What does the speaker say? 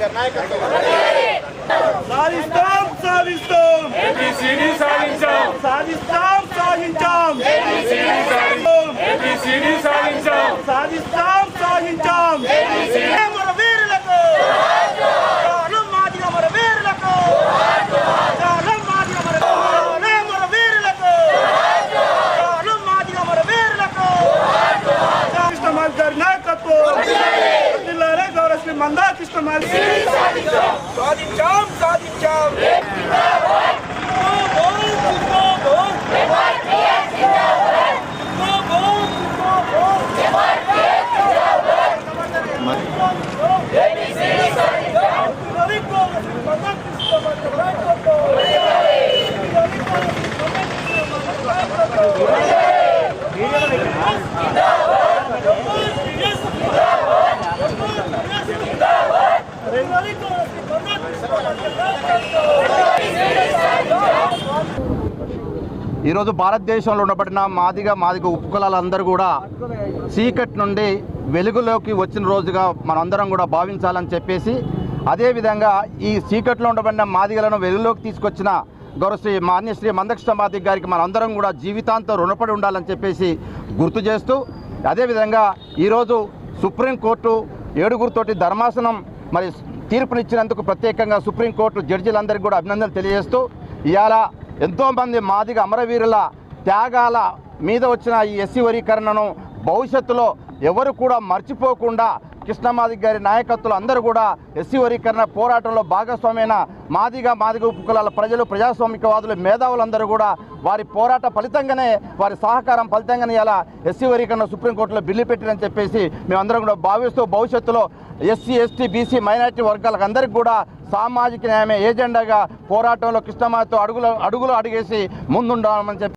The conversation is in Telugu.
గారి నాయకత్వం. సాధిస్తాం సాధిస్తాం. సాధించాం. సాధిస్తాం సాధించాం. సాధిస్తాం మందా కృష్ణమాల్ సాధించాం సాధించాం ఈరోజు భారతదేశంలో ఉండబడిన మాదిగ మాదిగ ఉపకులాలందరూ కూడా చీకటి నుండి వెలుగులోకి వచ్చిన రోజుగా మనందరం కూడా భావించాలని చెప్పేసి అదేవిధంగా ఈ చీకట్లో ఉండబడిన మాదిగలను వెలుగులోకి తీసుకొచ్చిన గౌరవశ్రీ మాన్యశ్రీ మందకృష్ణ మాదిగ గారికి మనందరం కూడా జీవితాంతం రుణపడి ఉండాలని చెప్పేసి గుర్తు చేస్తూ అదేవిధంగా ఈరోజు సుప్రీంకోర్టు ఏడుగురితోటి ధర్మాసనం మరి తీర్పునిచ్చినందుకు ప్రత్యేకంగా సుప్రీంకోర్టు జడ్జిలందరికీ కూడా అభినందనలు తెలియజేస్తూ ఇవాళ ఎంతోమంది మాదిగ అమరవీరుల త్యాగాల మీద వచ్చిన ఈ ఎస్సీ వరీకరణను భవిష్యత్తులో ఎవరు కూడా మర్చిపోకుండా కృష్ణమాదిగ గారి నాయకత్వం అందరూ కూడా ఎస్సీ వరీకరణ పోరాటంలో భాగస్వామైన మాదిగ మాదిగ ఉపకులాల ప్రజలు ప్రజాస్వామికవాదులు మేధావులందరూ కూడా వారి పోరాట ఫలితంగానే వారి సహకారం ఫలితంగానే ఇలా ఎస్సీ వరీకరణ సుప్రీంకోర్టులో బిల్లు పెట్టిరని చెప్పేసి మేమందరం కూడా భావిస్తూ భవిష్యత్తులో ఎస్సీ ఎస్టీ బీసీ మైనారిటీ వర్గాలకు అందరికీ కూడా సామాజిక న్యాయమే ఏజెండాగా పోరాటంలో కృష్ణమాతో అడుగులు అడుగులు అడిగేసి ముందుండాలని చెప్పి